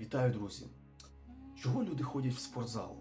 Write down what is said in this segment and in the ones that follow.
Вітаю, друзі! Чого люди ходять в спортзал?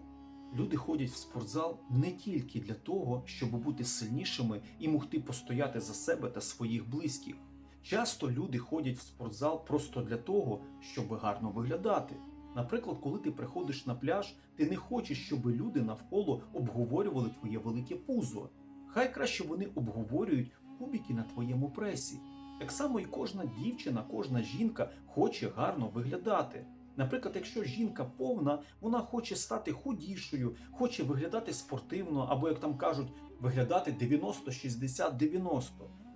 Люди ходять в спортзал не тільки для того, щоб бути сильнішими і могти постояти за себе та своїх близьких. Часто люди ходять в спортзал просто для того, щоб гарно виглядати. Наприклад, коли ти приходиш на пляж, ти не хочеш, щоб люди навколо обговорювали твоє велике пузо. Хай краще вони обговорюють кубики на твоєму пресі. Так само і кожна дівчина, кожна жінка хоче гарно виглядати. Наприклад, якщо жінка повна, вона хоче стати худішою, хоче виглядати спортивно, або, як там кажуть, виглядати 90-60-90.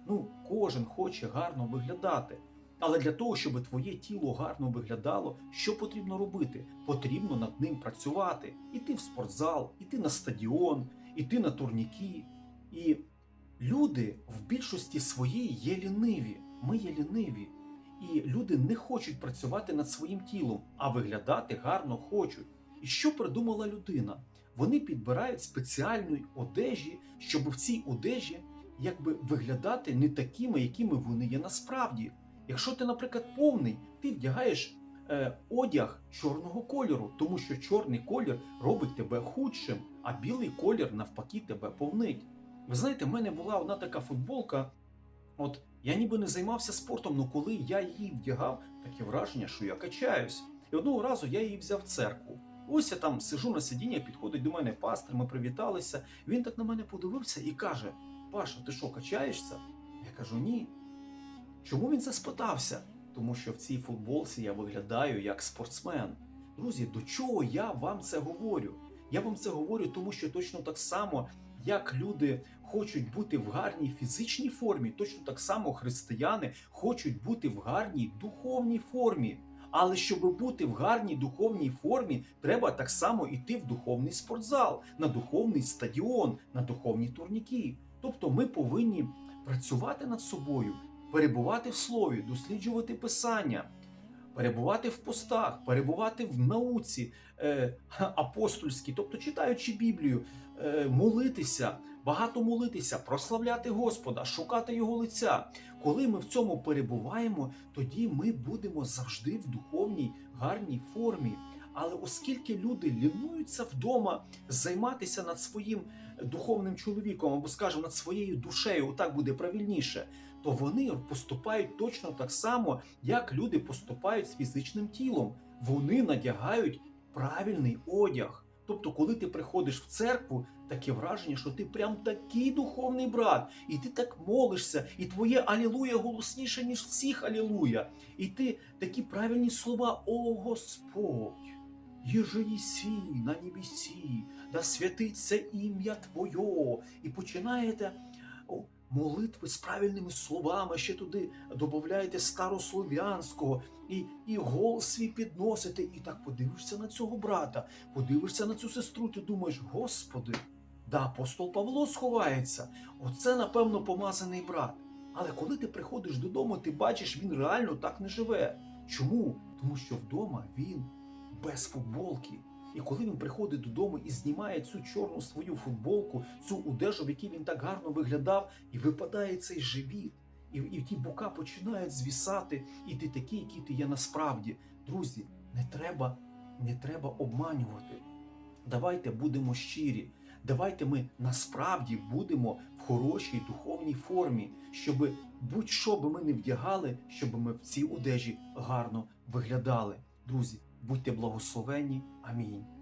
Ну, кожен хоче гарно виглядати. Але для того, щоб твоє тіло гарно виглядало, що потрібно робити? Потрібно над ним працювати. Іти в спортзал, іти на стадіон, іти на турніки. І люди в більшості своїй є ліниві. Ми є ліниві. І люди не хочуть працювати над своїм тілом, а виглядати гарно хочуть. І що придумала людина? Вони підбирають спеціальної одежі, щоб в цій одежі якби виглядати не такими, якими вони є насправді. Якщо ти, наприклад, повний, ти вдягаєш е, одяг чорного кольору, тому що чорний колір робить тебе худшим, а білий колір навпаки тебе повнить. Ви знаєте, в мене була одна така футболка. От я ніби не займався спортом, але коли я її вдягав, таке враження, що я качаюсь. І одного разу я її взяв в церкву. Ось я там сижу на сидіння, підходить до мене пастор, ми привіталися. Він так на мене подивився і каже: Паша, ти що, качаєшся? Я кажу, ні. Чому він це спитався? Тому що в цій футболці я виглядаю як спортсмен. Друзі, до чого я вам це говорю? Я вам це говорю, тому що точно так само, як люди хочуть бути в гарній фізичній формі, точно так само християни хочуть бути в гарній духовній формі. Але щоб бути в гарній духовній формі, треба так само йти в духовний спортзал, на духовний стадіон, на духовні турніки. Тобто ми повинні працювати над собою, перебувати в слові, досліджувати писання, перебувати в постах, перебувати в науці е, апостольській, тобто читаючи Біблію, е, молитися, багато молитися, прославляти Господа, шукати Його лиця. Коли ми в цьому перебуваємо, тоді ми будемо завжди в духовній гарній формі. Але оскільки люди лінуються вдома займатися над своїм духовним чоловіком або, скажімо, над своєю душею, отак буде правильніше, то вони поступають точно так само, як люди поступають з фізичним тілом. Вони надягають правильний одяг. Тобто, коли ти приходиш в церкву, таке враження, що ти прям такий духовний брат, і ти так молишся, і твоє алілуя голосніше, ніж всіх алілуя. І ти такі правильні слова, о Господь. Єже єсі на небесі, да святиться ім'я Твоє. І починаєте молитви з правильними словами, ще туди додаєте старослов'янського, і, і голос свій підносите, і так подивишся на цього брата, подивишся на цю сестру, ти думаєш, Господи, да апостол Павло сховається. Оце, напевно, помазаний брат. Але коли ти приходиш додому, ти бачиш, він реально так не живе. Чому? Тому що вдома він без футболки. І коли він приходить додому і знімає цю чорну свою футболку, цю одежу, в якій він так гарно виглядав, і випадає цей живіт, і, і ті бока починають звісати, і ти такий, який ти є насправді. Друзі, не треба, не треба обманювати. Давайте будемо щирі. Давайте ми насправді будемо в хорошій духовній формі, щоб будь-що би ми не вдягали, щоб ми в цій одежі гарно виглядали. Друзі, будьте благословенні. Амінь.